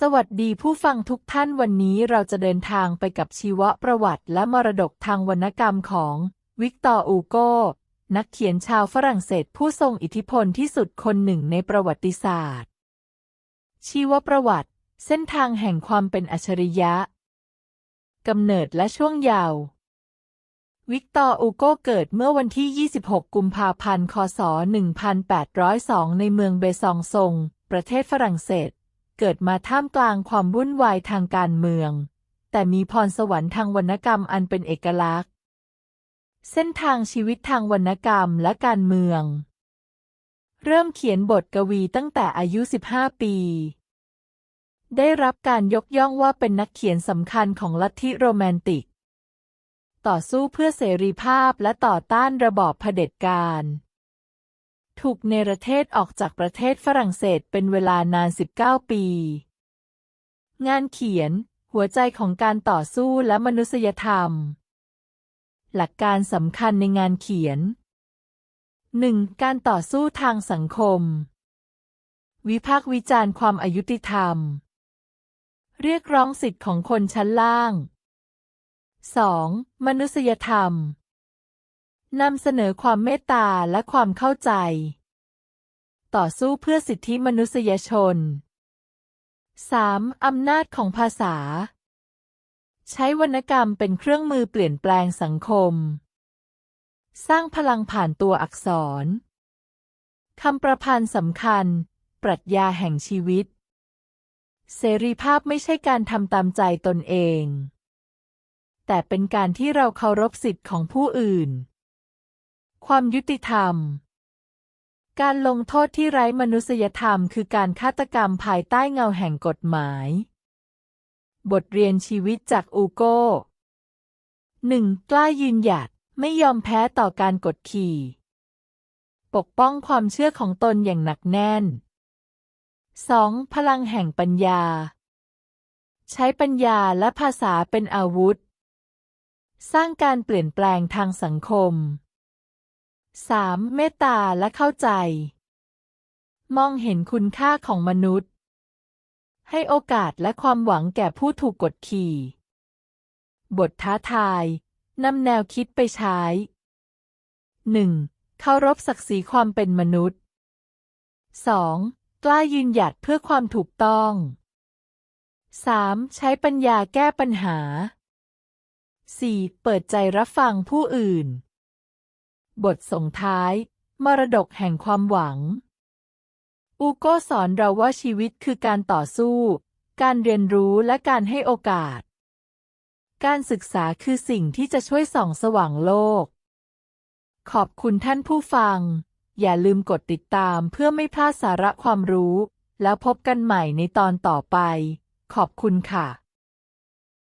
สวัสดีผู้ฟังทุกท่านวันนี้เราจะเดินทางไปกับชีวประวัติและมรดกทางวรรณกรรมของวิกตอร์อูโก นักเขียนชาวฝรั่งเศสผู้ทรงอิทธิพลที่สุดคนหนึ่งในประวัติศาสตร์ ชีวประวัติ เส้นทางแห่งความเป็นอัจฉริยะกำเนิดและช่วงเยาว์วิกตอร์อูโกเกิดเมื่อวันที่ 26 กุมภาพันธ์ คศ 1802 ในเมืองเบซองซง ประเทศฝรั่งเศส เกิดมาท่ามกลางความวุ่นวายทางการเมือง แต่มีพรสวรรค์ทางวรรณกรรมอันเป็นเอกลักษณ์ เส้นทางชีวิตทางวรรณกรรมและการเมือง เริ่มเขียนบทกวีตั้งแต่อายุ 15 ปี ได้รับการยกย่องว่าเป็นนักเขียนสำคัญของลัทธิโรแมนติก ต่อสู้เพื่อเสรีภาพและต่อต้านระบอบเผด็จการ ถูกเนรเทศออกจากประเทศฝรั่งเศสเป็นเวลานาน 19 ปี งานเขียน หัวใจของการต่อสู้และมนุษยธรรม หลักการสำคัญในงานเขียน 1. การต่อสู้ทางสังคม วิพากษ์วิจารณ์ความอายุติธรรม เรียกร้องสิทธิของคนชั้นล่าง 2. มนุษยธรรม นำเสนอความเมตตาและความเข้าใจ ต่อสู้เพื่อสิทธิมนุษยชน 3. อำนาจของภาษา ใช้วรรณกรรมเป็นเครื่องมือเปลี่ยนแปลงสังคม สร้างพลังผ่านตัวอักษร คำประพันธ์สำคัญ ปรัชญาแห่งชีวิต เสรีภาพไม่ใช่การทำตามใจตนเอง แต่เป็นการที่เราเคารพสิทธิ์ของผู้อื่น ความยุติธรรม การลงโทษที่ไร้มนุษยธรรม คือการฆาตกรรมภายใต้เงาแห่งกฎหมาย บทเรียนชีวิตจากอูโก้ 1. กล้ายืนหยัดไม่ยอมแพ้ต่อการกดขี่ ปกป้องความเชื่อของตนอย่างหนักแน่น 2. พลังแห่งปัญญา ใช้ปัญญาและภาษาเป็นอาวุธ สร้างการเปลี่ยนแปลงทางสังคม 3. เมตตาและเข้าใจ มองเห็นคุณค่าของมนุษย์ ให้โอกาสและความหวังแก่ผู้ถูกกดขี่ บทท้าทายนำแนวคิดไปใช้ 1. เคารพศักดิ์ศรีความเป็นมนุษย์ 2. กล้ายืนหยัดเพื่อความถูกต้อง 3. ใช้ปัญญาแก้ปัญหา 4. เปิดใจรับฟังผู้อื่น บทส่งท้าย มรดกแห่งความหวัง อูโก้สอนเราว่าชีวิตคือการต่อสู้ การเรียนรู้และการให้โอกาส การศึกษาคือสิ่งที่จะช่วยส่องสว่างโลก ขอบคุณท่านผู้ฟัง อย่าลืมกดติดตามเพื่อไม่พลาดสาระความรู้ แล้วพบกันใหม่ในตอนต่อไป ขอบคุณค่ะ